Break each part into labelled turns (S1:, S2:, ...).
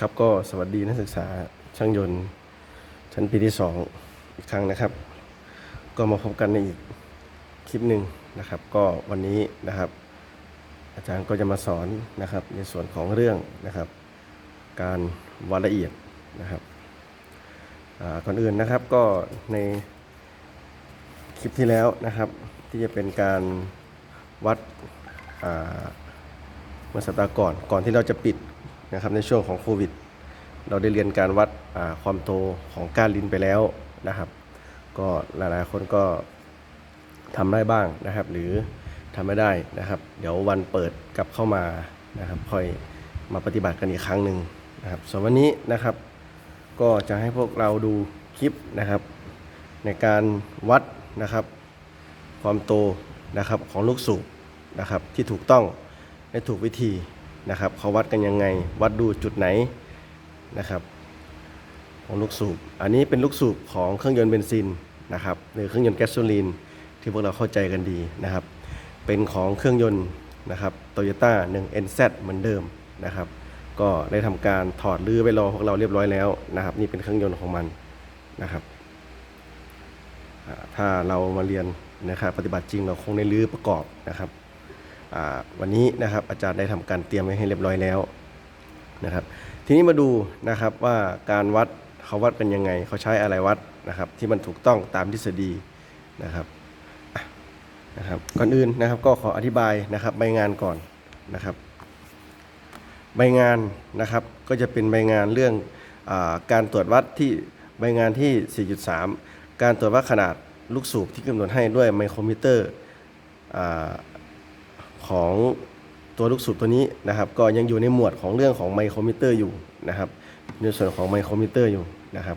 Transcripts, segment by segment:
S1: ครับก็สวัสดีนักศึกษาช่างยนต์ ชั้นปีที่สองอีกครั้งนะครับ ก็มาพบกันในอีกคลิปหนึ่งนะครับ ก็วันนี้นะครับ อาจารย์ก็จะมาสอนนะครับ ในส่วนของเรื่องนะครับ การวัดละเอียดนะครับอ่าก่อนอื่นนะครับก็ในคลิปที่แล้วนะครับ ที่จะเป็นการวัดอ่าเมื่อสัปดาห์ก่อนก่อนที่เราจะปิด นะครับในช่วงของโควิด เราได้เรียนการวัดความโตของก้านลิ้นไปแล้วนะครับ ก็หลายๆคนก็ทำได้บ้างนะครับ หรือทำไม่ได้นะครับ เดี๋ยววันเปิดกลับเข้ามานะครับค่อยมาปฏิบัติกันอีกครั้งหนึ่งนะครับส่วนวันนี้นะครับ ก็จะให้พวกเราดูคลิปนะครับ ในการวัดนะครับ ความโตนะครับของลูกสูบนะครับที่ถูกต้องและถูกวิธี นะครับเขาวัดกันยังไง วัดดูจุดไหนนะครับของลูกสูบอันนี้เป็นลูกสูบของเครื่องยนต์เบนซินนะครับหรือเครื่องยนต์แก๊สโซลีนที่พวกเราเข้าใจกันดีนะครับเป็นของเครื่องยนต์นะครับโตโยต้า 1 NZ เหมือนเดิมนะครับ ก็ได้ทำการถอดรื้อไปรอพวกเราเรียบร้อยแล้วนะครับ นี่เป็นเครื่องยนต์ของมันนะครับถ้าเรามาเรียนนะครับปฏิบัติจริงเราคงได้รื้อประกอบนะครับ วันนี้นะครับอาจารย์ได้ทำการเตรียมไว้ให้เรียบร้อยแล้วนะครับ ทีนี้มาดูนะครับว่าการวัดเขาวัดกันยังไง เขาใช้อะไรวัดนะครับ ที่มันถูกต้องตามทฤษฎีนะครับนะครับก่อนอื่นนะครับก็ขออธิบายนะครับใบงานก่อนนะครับ ใบงานนะครับก็จะเป็นใบงานเรื่องอการตรวจวัดที่ใบงานที่ 4.3 การตรวจวัดขนาดลูกสูบที่กำหนดให้ด้วยไมโครมิเตอร์ ของตัวลูกสูบตัวนี้นะครับ ก็ยังอยู่ในหมวดของเรื่องของไมโครมิเตอร์อยู่นะครับ ในส่วนของไมโครมิเตอร์อยู่นะครับ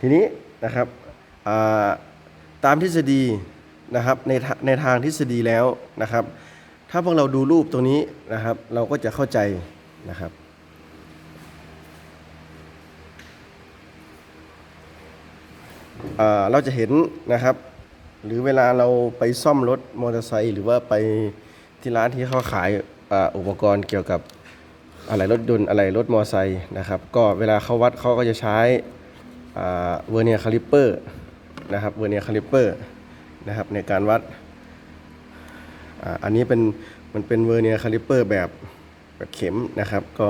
S1: ทีนี้นะครับตามทฤษฎีนะครับในในทางทฤษฎีแล้วนะครับ ถ้าพวกเราดูรูปตรงนี้นะครับ เราก็จะเข้าใจนะครับเราจะเห็นนะครับ หรือเวลาเราไปซ่อมรถมอเตอร์ไซค์หรือว่าไป ที่ร้านที่เขาขายอุปกรณ์เกี่ยวกับอะไรรถยนต์อะไรรถมอเตอร์ไซค์นะครับ ก็เวลาเขาวัดเขาก็จะใช้เวอร์เนียคาลิเปอร์นะครับเวอร์เนียคาลิเปอร์นะครับในการวัดอ,อันนี้เป็นมันเป็นเวอร์เนียคาลิเปอร์แบบแบบเข็มนะครับ ก็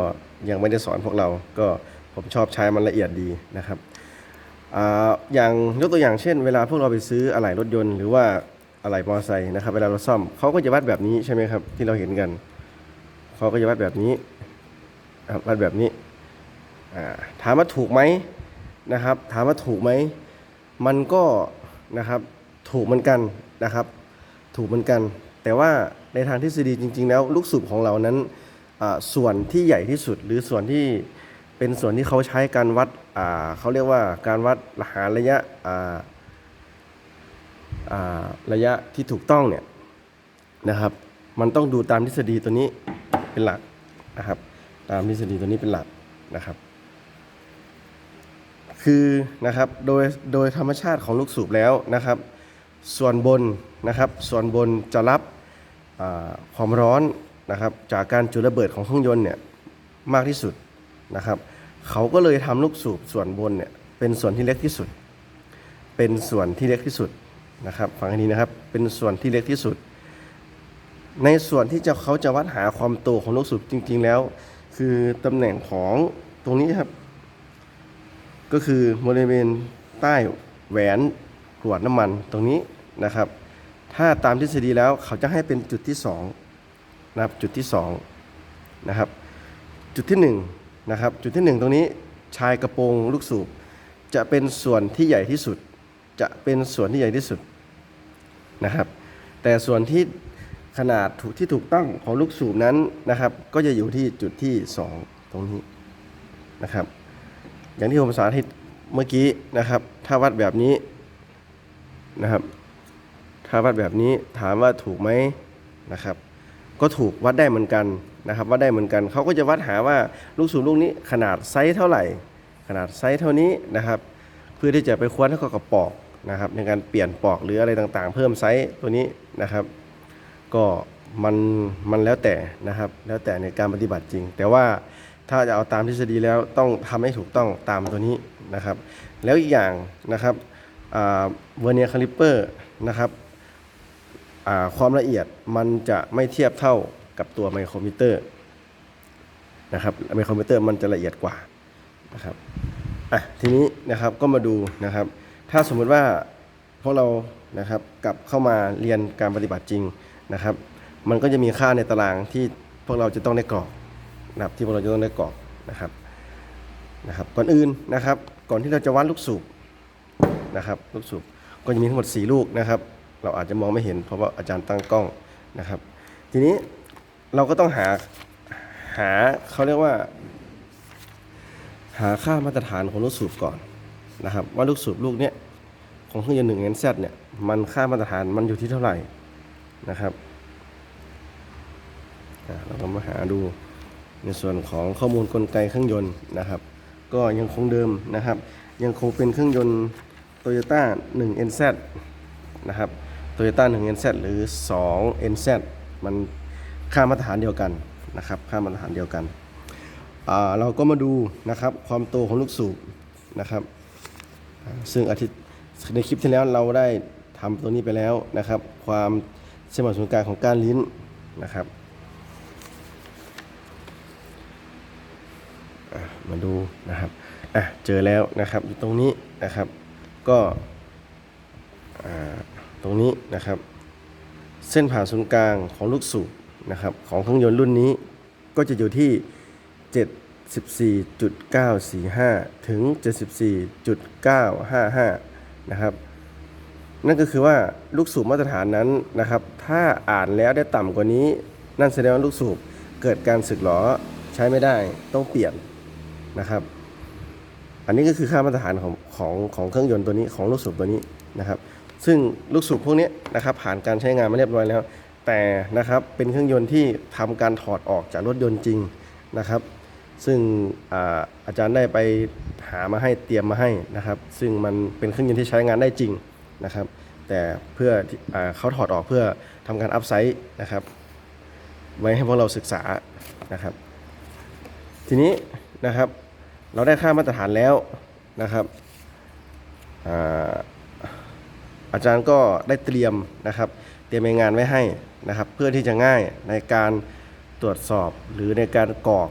S1: ยังไม่ได้สอนพวกเรา ก็ผมชอบใช้มันละเอียดดีนะครับออย่างยกตัวอย่างเช่น เวลาพวกเราไปซื้ออะไหล่รถยนต์ หรือว่า อะไหล่มอไซค์นะครับเวลาเราซ่อมเขาก็จะวัดแบบนี้ใช่ไหมครับที่เราเห็นกันเขาก็จะวัดแบบนี้วัดแบบนี้ถามว่าถูกไหมนะครับ ถามว่าถูกไหมมันก็นะครับถูกเหมือนกันนะครับ ถูกเหมือนกัน แต่ว่าในทางทฤษฎีจริง ๆ แล้วลูกสูบของเรานั้นส่วนที่ใหญ่ที่สุด หรือส่วนที่เป็นส่วนที่เขาใช้การวัดเขาเรียกว่าการวัดหาระยะ ระยะที่ถูกต้องเนี่ยนะครับ มันต้องดูตามทฤษฎีตัวนี้เป็นหลักนะครับ ตามทฤษฎีตัวนี้เป็นหลักนะครับ คือนะครับโดยโดยธรรมชาติของลูกสูบแล้วนะครับ ส่วนบนนะครับ ส่วนบนจะรับความร้อนนะครับจากการจุดระเบิดของเครื่องยนต์เนี่ยมากที่สุดนะครับ เขาก็เลยทำลูกสูบส่วนบนเนี่ยเป็นส่วนที่เล็กที่สุด เป็นส่วนที่เล็กที่สุด นะครับฟังให้ดีนะครับเป็นส่วนที่เล็กที่สุด ในส่วนที่จะเขาจะวัดหาความโตของลูกสูบจริง ๆ แล้ว คือตำแหน่งของตรงนี้ครับ ก็คือบริเวณใต้แหวนกรวดน้ำมันตรงนี้นะครับ ถ้าตามทฤษฎีแล้วเขาจะให้เป็นจุดที่2นะครับจุดที่2นะครับจุดที่1นะครับจุดที่ 1 ตรงนี้ชายกระโปรงลูกสูบจะเป็นส่วนที่ใหญ่ที่สุด จะเป็นส่วนที่ใหญ่ที่สุดนะครับ แต่ส่วนที่ขนาดถูกที่ถูกต้องของลูกสูบนั้นนะครับ ก็จะอยู่ที่จุดที่ 2 ตรงนี้นะครับ อย่างที่ผมสาธิตเมื่อกี้นะครับ ถ้าวัดแบบนี้นะครับ ถ้าวัดแบบนี้ถามว่าถูกไหมนะครับ ก็ถูกวัดได้เหมือนกันนะครับวัดได้เหมือนกันเขาก็จะวัดหาว่าลูกสูบลูกนี้ขนาดไซส์เท่าไหร่ ขนาดไซส์เท่านี้นะครับ เพื่อที่จะไปควรเท่ากับปอก นะครับในการเปลี่ยนปอกหรืออะไรต่างๆ เพิ่มไซส์ตัวนี้นะครับ ก็มันมันแล้วแต่นะครับ แล้วแต่ในการปฏิบัติจริง แต่ว่าถ้าจะเอาตามทฤษฎีแล้วต้องทำให้ถูกต้องตามตัวนี้นะครับ แล้วอีกอย่างนะครับเวอร์เนียคาลิปเปอร์นะครับความละเอียดมันจะไม่เทียบเท่ากับตัวไมโครมิเตอร์นะครับไมโครมิเตอร์มันจะละเอียดกว่านะครับอะทีนี้นะครับก็มาดูนะครับ ถ้าสมมุติว่าพวกเรานะครับกลับเข้ามาเรียนการปฏิบัติจริงนะครับ มันก็จะมีค่าในตารางที่พวกเราจะต้องได้กรอกนะครับที่พวกเราจะต้องได้กรอกนะครับนะครับ ก่อนอื่นนะครับ ก่อนที่เราจะวัดลูกสูบนะครับ ลูกสูบก็จะมีทั้งหมด 4 ลูกนะครับ เราอาจจะมองไม่เห็นเพราะว่าอาจารย์ตั้งกล้องนะครับ ทีนี้เราก็ต้องหาหาเขาเรียกว่า หาค่ามาตรฐานของลูกสูบก่อน นะครับว่าลูกสูบลูกเนี้ยของเครื่องยนต์หนึ่งเอ็นซเนี่ยมันค่ามาตรฐานมันอยู่ที่เท่าไหร่นะครับเราก็มาหาดูในส่วนของข้อมูลกลไกเครื่องยนต์นะครับ ก็ยังคงเดิมนะครับ ยังคงเป็นเครื่องยนต์ Toyota 1 NZ นะครับ Toyota 1 NZ หรือ 2 NZ มันค่ามาตรฐานเดียวกันนะครับค่ามาตรฐานเดียวกัน เราก็มาดูนะครับความโตของลูกสูบนะครับ ซึ่งอาทิตย์ในคลิปที่แล้วเราได้ทำตัวนี้ไปแล้วนะครับ ความเสมดุลศูนย์กลางของก้านลิ้นนะครับมาดูนะครับอะเจอแล้วนะครับอยู่ตรงนี้นะครับ ก็ตรงนี้นะครับ เส้นผ่านศูนย์กลางของลูกสูบนะครับของเครื่องยนต์รุ่นนี้ก็จะอยู่ที่ 74.945 ถึง 74.955 นะครับ นั่นก็คือว่าลูกสูบมาตรฐานนั้นนะครับ ถ้าอ่านแล้วได้ต่ำกว่านี้ นั่นแสดงว่าลูกสูบเกิดการสึกหรอใช้ไม่ได้ต้องเปลี่ยนนะครับ อันนี้ก็คือค่ามาตรฐานของของของเครื่องยนต์ตัวนี้ของลูกสูบตัวนี้นะครับ ซึ่งลูกสูบพวกนี้นะครับผ่านการใช้งานมาเรียบร้อยแล้ว แต่นะครับเป็นเครื่องยนต์ที่ทำการถอดออกจากรถยนต์จริงนะครับ ซึ่งอาอาจารย์ได้ไปหามาให้เตรียมมาให้นะครับ ซึ่งมันเป็นเครื่องยนต์ที่ใช้งานได้จริงนะครับ แต่เพื่ออเขาถอดออกเพื่อทำการอัพไซต์นะครับ ไว้ให้พวกเราศึกษานะครับ ทีนี้นะครับเราได้ค่ามาตรฐานแล้วนะครับอาอาจารย์ก็ได้เตรียมนะครับ เตรียมงานไว้ให้นะครับ เพื่อที่จะง่ายในการตรวจสอบหรือในการกรอก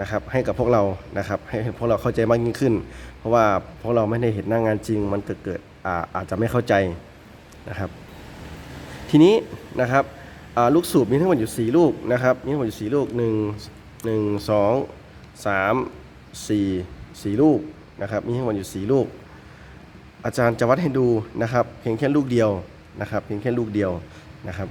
S1: นะครับให้กับพวกเรานะครับให้พวกเราเข้าใจมากยิ่งขึ้น เพราะว่าพวกเราไม่ได้เห็นหน้างงานจริง มันเกิดเกิดอาอาจจะไม่เข้าใจนะครับ ทีนี้นะครับลูกสูบมีทั้งหมดอยู่ 4 ลูกนะครับมีทั้งหมดอยู่4ลูก 1 1 2 3 4 4 ลูกนะครับมีทั้งหมดอยู่ 4 ลูก อาจารย์จะวัดให้ดูนะครับ เพียงแค่ลูกเดียวนะครับ เพียงแค่ลูกเดียวนะครับ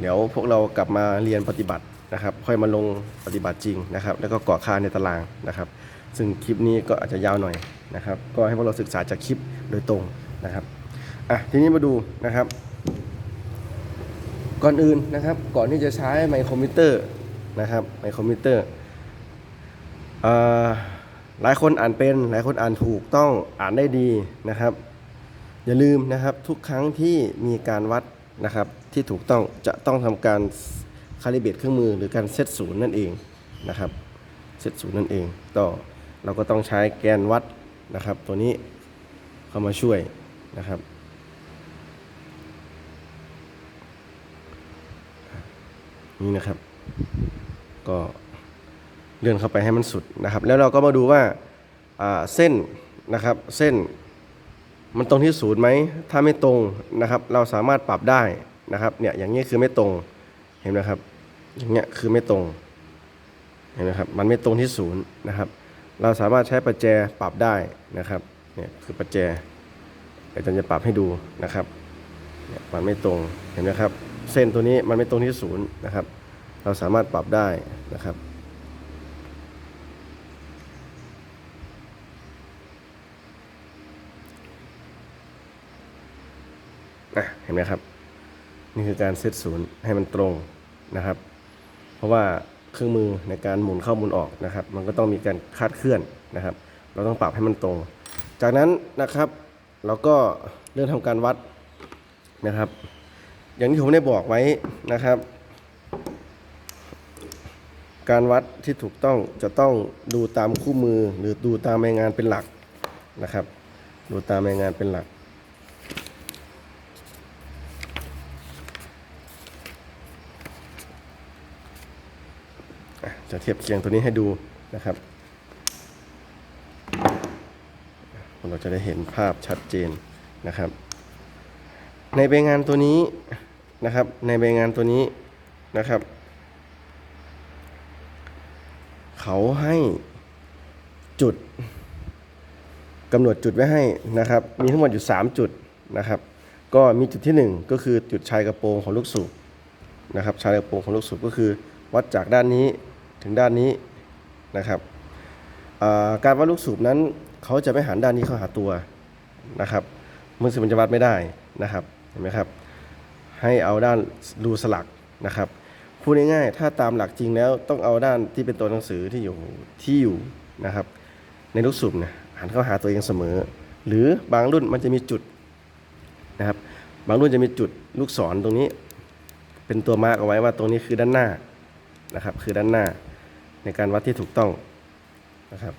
S1: เดี๋ยวพวกเรากลับมาเรียนปฏิบัติ นะครับค่อยมาลงปฏิบัติจริงนะครับ แล้วก็ก่อค่าในตารางนะครับ ซึ่งคลิปนี้ก็อาจจะยาวหน่อยนะครับ ก็ให้พวกเราศึกษาจากคลิปโดยตรงนะครับอะทีนี้มาดูนะครับ ก่อนอื่นนะครับ ก่อนที่จะใช้ไมโครมิเตอร์นะครับไมโครมิเตอร์อ่อหลายคนอ่านเป็นหลายคนอ่านถูกต้องอ่านได้ดีนะครับ อย่าลืมนะครับทุกครั้งที่มีการวัดนะครับที่ถูกต้องจะต้องทำการ คาลิเบตเครื่องมือหรือการเซตศูนย์นั่นเองนะครับเซตศูนย์นั่นเองก็เราก็ต้องใช้แกนวัดนะครับ ตัวนี้เข้ามาช่วยนะครับ นี่นะครับ ก็เลื่อนเข้าไปให้มันสุดนะครับ แล้วเราก็มาดูว่าอ่าเส้นนะครับเส้นมันตรงที่ศูนย์ไหม ถ้าไม่ตรงนะครับ เราสามารถปรับได้นะครับ เนี่ย อย่างนี้คือไม่ตรง เห็นไหมครับ อย่างเงี้ยคือไม่ตรงเห็นไหมครับมันไม่ตรงที่ศูนย์นะครับ เราสามารถใช้ประแจปรับได้นะครับเนี่ยคือประแจอาจารย์จะปรับให้ดูนะครับเนี่ยมันไม่ตรงเห็นไหมครับ เส้นตัวนี้มันไม่ตรงที่ศูนย์นะครับ เราสามารถปรับได้นะครับอะเห็นไหมครับ นี่คือการเซตศูนย์ให้มันตรงนะครับ เพราะว่าเครื่องมือในการหมุนเข้าหมุนออกนะครับ มันก็ต้องมีการคาดเคลื่อนนะครับ เราต้องปรับให้มันตรง จากนั้นนะครับ เราก็เริ่มทำการวัดนะครับ อย่างที่ผมได้บอกไว้นะครับ การวัดที่ถูกต้องจะต้องดูตามคู่มือหรือดูตามรายงานเป็นหลักนะครับ ดูตามรายงานเป็นหลัก จะเทียบเคียงตัวนี้ให้ดูนะครับเราจะได้เห็นภาพชัดเจนนะครับ ในใบงานตัวนี้นะครับ ในใบงานตัวนี้นะครับ เขาให้จุดกำหนดจุดไว้ให้นะครับ มีทั้งหมดอยู่ 3 จุดนะครับ ก็มีจุดที่ 1 ก็คือจุดชายกระโปรงของลูกสูบนะครับ ชายกระโปรงของลูกสูบก็คือ วัดจากด้านนี้ ถึงด้านนี้นะครับการวัดลูกสูบนั้นเขาจะไม่หันด้านนี้เข้าหาตัวนะครับมือสึมันจะวัดไม่ได้นะครับเห็นไหมครับ ให้เอาด้านรูสลักนะครับพูดง่ายๆถ้าตามหลักจริงแล้วต้องเอาด้านที่เป็นตัวหนังสือที่อยู่ที่อยู่นะครับ ในลูกสูบเนี่ยหันเข้าหาตัวเองเสมอ หรือบางรุ่นมันจะมีจุดนะครับ บางรุ่นจะมีจุดลูกศรตรงนี้ เป็นตัวมาร์กเอาไว้ว่าตรงนี้คือด้านหน้านะครับ คือด้านหน้า ในการวัดที่ถูกต้องนะครับ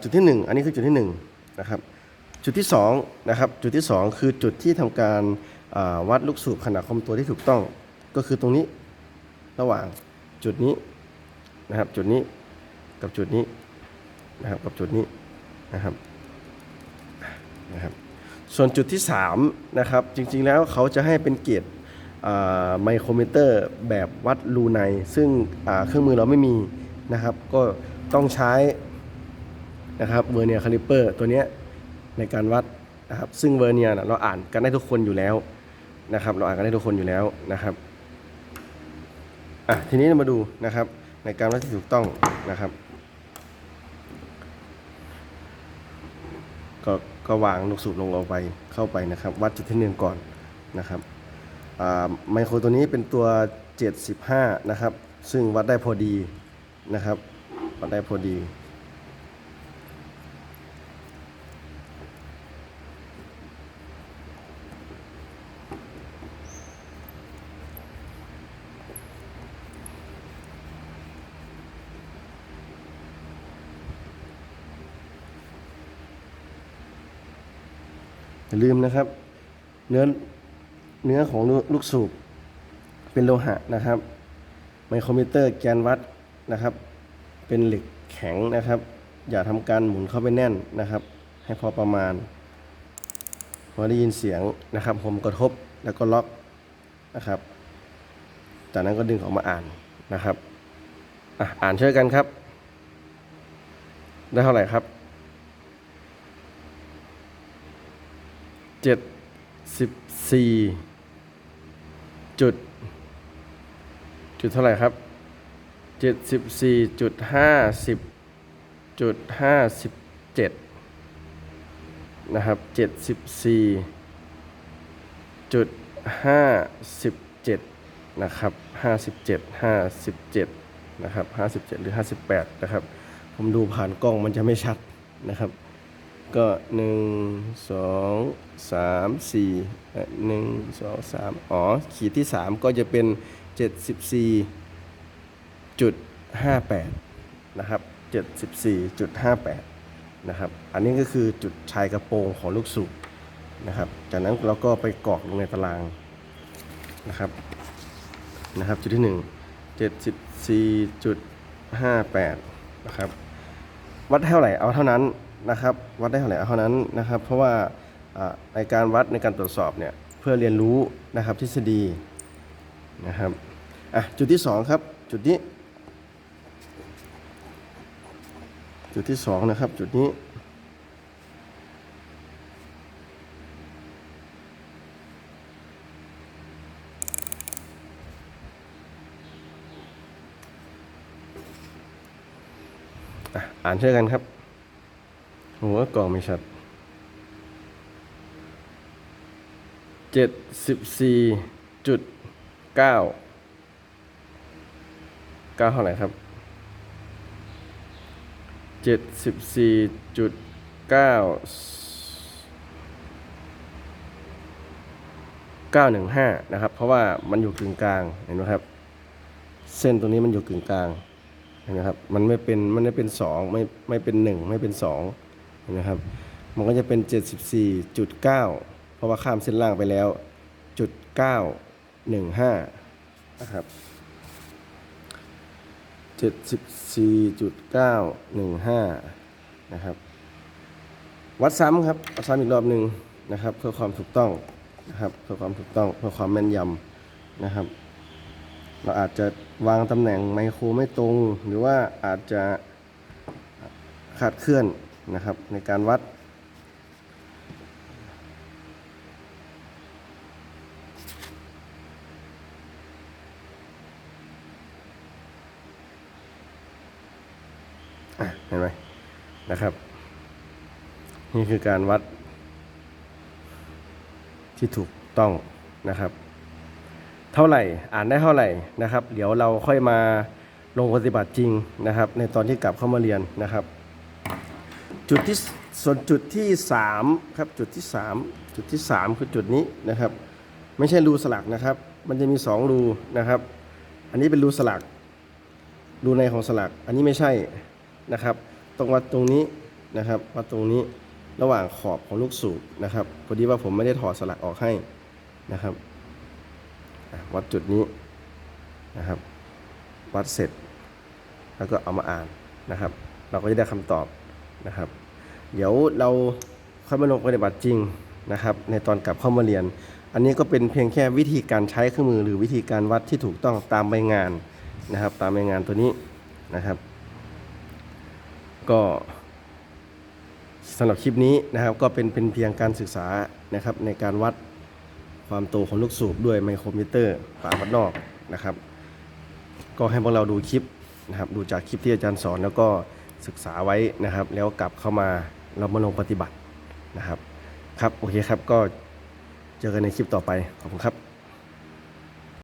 S1: จุดที่หนึ่งอันนี้คือจุดที่หนึ่งนะครับจุดที่สองนะครับจุดที่สองคือจุดที่ทำการวัดลูกสูบขนาดคมตัวที่ถูกต้อง ก็คือตรงนี้ระหว่างจุดนี้นะครับจุดนี้กับจุดนี้นะครับกับจุดนี้นะครับนะครับส่วนจุดที่3นะครับจริงๆแล้วเขาจะให้เป็นเกจ ไมโครเมเตอร์แบบวัดรูใน ซึ่งเครื่องมือเราไม่มีนะครับ ก็ต้องใช้นะครับเวอร์เนียคาลิเปอร์ตัวนี้ในการวัดนะครับซึ่งเวอร์เนียเราอ่านกันได้ทุกคนอยู่แล้วนะครับ เราอ่านกันได้ทุกคนอยู่แล้วนะครับอะทีนี้ามาดูนะครับในการวัดที่ถูกต้องนะครับ ก็ก็วางลูกสูบลงเอาไปเข้าไปนะครับ วัดจุดที่หนึ่งก่อนนะครับ ไมโครตัวนี้เป็นตัว 75 นะครับ ซึ่งวัดได้พอดีนะครับ วัดได้พอดี อย่าลืมนะครับ เนื้อ เนื้อของลูกสูบเป็นโลหะนะครับไมโครมิเตอร์แกนวัดนะครับ เป็นเหล็กแข็งนะครับ อย่าทำการหมุนเข้าไปแน่นนะครับ ให้พอประมาณพอได้ยินเสียงนะครับผมกระทบแล้วก็ล็อกนะครับจากนั้นก็ดึงออกมาอ่านนะครับอะอ่านช่วยกันครับ ได้เท่าไหร่ครับเจ็ดสิบสี่ จุด จุดเท่าไหร่ครับเจ็ดสิบสี่จุดห้าสิบจุดห้าสิบเจ็ดนะครับเจ็ดสิบสี่จุดห้าสิบเจ็ดนะครับห้าสิบเจ็ดห้าสิบเจ็ดนะครับห้าสิบเจ็ดหรือห้าสิบแปดนะครับ ผมดูผ่านกล้องมันจะไม่ชัดนะครับ ก็หนึ่งสองสามสี่หนึ่งสองสามอ๋อ ขีดที่สามก็จะเป็นเจ็ดสิบสี่จุดห้าแปดนะครับเจ็ดสิบสี่จุดห้าแปดนะครับ อันนี้ก็คือจุดชายกระโปรงของลูกสูบนะครับ จากนั้นเราก็ไปกรอกลงในตารางนะครับนะครับ จุดที่หนึ่งเจ็ดสิบสี่จุดห้าแปดนะครับ วัดเท่าไหร่เอาเท่านั้น นะครับวัดได้เท่าไหร่เท่านั้นนะครับ เพราะว่าในการวัดในการตรวจสอบเนี่ยเพื่อเรียนรู้นะครับทฤษฎีนะครับอะจุดที่สองครับ จุดนี้ จุดที่สองนะครับ จุดนี้อะอ่านช่วยกันครับ หัวกล่องไม่ชัดเจ็ดสิบสี่จุดเก้าเก้าเท่าไหร่ครับเจ็ดสิบสี่จุดเก้าเก้าหนึ่งห้านะครับ เพราะว่ามันอยู่กึ่งกลางเห็นไหมครับ เส้นตรงนี้มันอยู่กึ่งกลางเห็นไหมครับ มันไม่เป็น มันไม่เป็นสองไม่ไม่เป็นหนึ่งไม่เป็นสอง ห็นไหมครับ มันก็จะเป็น 74.9 เพราะว่าข้ามเส้นล่างไปแล้วจุด915 นะครับ 74.915 นะครับ วัดซ้ำครับ วัดซ้ำอีกรอบหนึ่งนะครับ เพื่อความถูกต้องนะครับ เพื่อความถูกต้อง เพื่อความแม่นยำนะครับ เราอาจจะวางตำแหน่งไมโครไม่ตรง หรือว่าอาจจะขาดเคลื่อน นะครับในการวัด เห็นไหมนะครับ นี่คือการวัด ที่ถูกต้องนะครับ เท่าไหร่อ่านได้เท่าไหร่นะครับ เดี๋ยวเราค่อยมาลงปฏิบัติจริงนะครับ ในตอนที่กลับเข้ามาเรียนนะครับ จุดที่ส่วนจุดที่3ครับจุดที่ 3 จุดที่ 3 คือจุดนี้นะครับ ไม่ใช่รูสลักนะครับ มันจะมี 2 รูนะครับ อันนี้เป็นรูสลัก รูในของสลัก อันนี้ไม่ใช่นะครับต้องวัดตรงนี้นะครับวัดตรงนี้ระหว่างขอบของลูกสูบนะครับพอดีว่าผมไม่ได้ถอดสลักออกให้นะครับวัดจุดนี้นะครับ วัดเสร็จ แล้วก็เอามาอ่านนะครับ เราก็จะได้คำตอบ นะครับ เดี๋ยวเราค่อยมาลงปฏิบัติจริงนะครับ ในตอนกลับเข้ามาเรียน อันนี้ก็เป็นเพียงแค่วิธีการใช้เครื่องมือ หรือวิธีการวัดที่ถูกต้องตามใบงานนะครับ ตามใบงานตัวนี้นะครับ ก็สำหรับคลิปนี้นะครับก็เป็นเป็นเพียงการศึกษานะครับ ในการวัดความโตของลูกสูบด้วยไมโครมิเตอร์ฝาวัดนอกนะครับ ก็ให้พวกเราดูคลิปนะครับ ดูจากคลิปที่อาจารย์สอนแล้วก็ ศึกษาไว้นะครับ แล้วกลับเข้ามาเรามาลงปฏิบัตินะครับ ครับโอเคครับก็เจอกันในคลิปต่อไปขอบคุณครับ